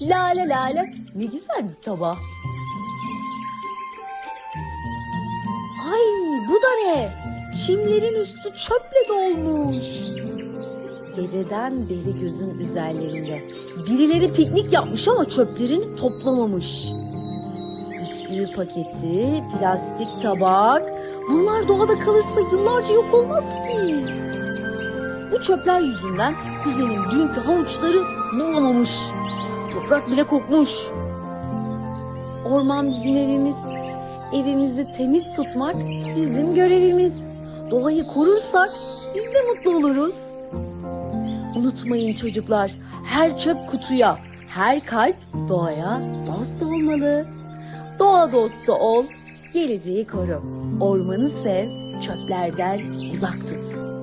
La la la la. Ne güzel bir sabah. Ay bu da ne? Çimlerin üstü çöple dolmuş. Geceden beri gözün üzerlerinde. Birileri piknik yapmış ama çöplerini toplamamış. Bisküvi paketi, plastik tabak. Bunlar doğada kalırsa yıllarca yok olmaz ki. Bu çöpler yüzünden kuzenim dünkü havuçları bulamamış. Toprak bile kokmuş. Orman bizim evimiz. Evimizi temiz tutmak bizim görevimiz. Doğayı korursak biz de mutlu oluruz. Unutmayın çocuklar, her çöp kutuya, her kalp doğaya dost olmalı. Doğa dostu ol, geleceği koru. Ormanı sev, çöplerden uzak tut.